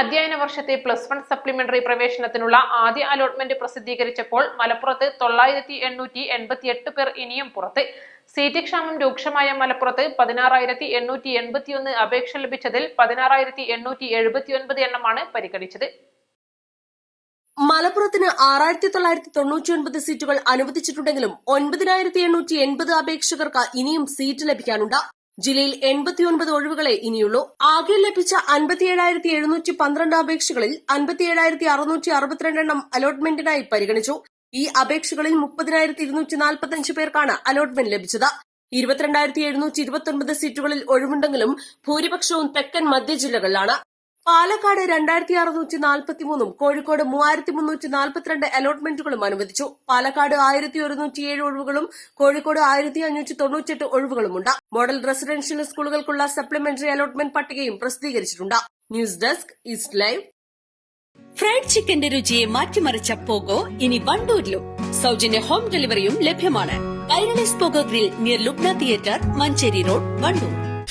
അധ്യയന വർഷത്തെ plus one supplementary പ്രവേശനത്തിനുള്ള ആദ്യ അലോട്ട്മെന്റ് പ്രസിദ്ധീകരിച്ചപ്പോൾ മലപ്പുറത്ത് തൊള്ളായിരത്തി എണ്ണൂറ്റി എൺപത്തി എട്ട് പേർ ഇനിയും പുറത്ത്. സീറ്റ് ക്ഷാമം രൂക്ഷമായ മലപ്പുറത്ത് പതിനാറായിരത്തി എണ്ണൂറ്റി എൺപത്തിയൊന്ന് അപേക്ഷ ലഭിച്ചതിൽ പതിനാറായിരത്തി എണ്ണൂറ്റി എഴുപത്തി ഒൻപത് എണ്ണമാണ് പരിഗണിച്ചത്. മലപ്പുറത്തിന് ആറായിരത്തി തൊള്ളായിരത്തി തൊണ്ണൂറ്റി ഒൻപത് സീറ്റുകൾ അനുവദിച്ചിട്ടുണ്ടെങ്കിലും ഒൻപതിനായിരത്തി എണ്ണൂറ്റി എൺപത് അപേക്ഷകർക്ക് ഇനിയും സീറ്റ് ലഭിക്കാനുണ്ട്. ജില്ലയിൽ എൺപത്തിയൊൻപത് ഒഴിവുകളെ ഇനിയുള്ളൂ. ആകെ ലഭിച്ച അൻപത്തിയേഴായിരത്തി എഴുന്നൂറ്റി പന്ത്രണ്ട് അപേക്ഷകളിൽ അൻപത്തിയേഴായിരത്തി അറുന്നൂറ്റി അറുപത്തിരണ്ട് എണ്ണം അലോട്ട്മെന്റിനായി പരിഗണിച്ചു. ഈ അപേക്ഷകളിൽ മുപ്പതിനായിരത്തി ഇരുന്നൂറ്റി നാൽപ്പത്തിയഞ്ച് പേർക്കാണ് അലോട്ട്മെന്റ് ലഭിച്ചത്. ഇരുപത്തിരണ്ടായിരത്തി എഴുന്നൂറ്റി ഇരുപത്തൊൻപത് സീറ്റുകളിൽ ഒഴിവുണ്ടെങ്കിലും ഭൂരിപക്ഷവും തെക്കൻ മധ്യ ജില്ലകളിലാണ്. പാലക്കാട് രണ്ടായിരത്തി അറുന്നൂറ്റി നാൽപ്പത്തി മൂന്നും കോഴിക്കോട് മൂവായിരത്തി മുന്നൂറ്റി നാൽപ്പത്തിരണ്ട് അലോട്ട്മെന്റുകളും അനുവദിച്ചു. പാലക്കാട് ആയിരത്തി ഒരുന്നൂറ്റി ഏഴ് ഒഴിവുകളും കോഴിക്കോട് ആയിരത്തി അഞ്ഞൂറ്റി തൊണ്ണൂറ്റിയെട്ട് ഒഴിവുകളുമുണ്ട്. മോഡൽ റെസിഡൻഷ്യൽ സ്കൂളുകൾക്കുള്ള സപ്ലിമെന്ററി അലോട്ട്മെന്റ് പട്ടികയും പ്രസിദ്ധീകരിച്ചിട്ടുണ്ട്. News desk east live. Fried ചിക്കന്റെ രുചിയെ മാറ്റിമറിച്ച പോകോ ഇനി വണ്ടൂരിലും. സൗജന്യ ഹോം ഡെലിവറിയും ലഭ്യമാണ്. Kairali's poco grill near Lukna theatre Manjeri road Wandoor.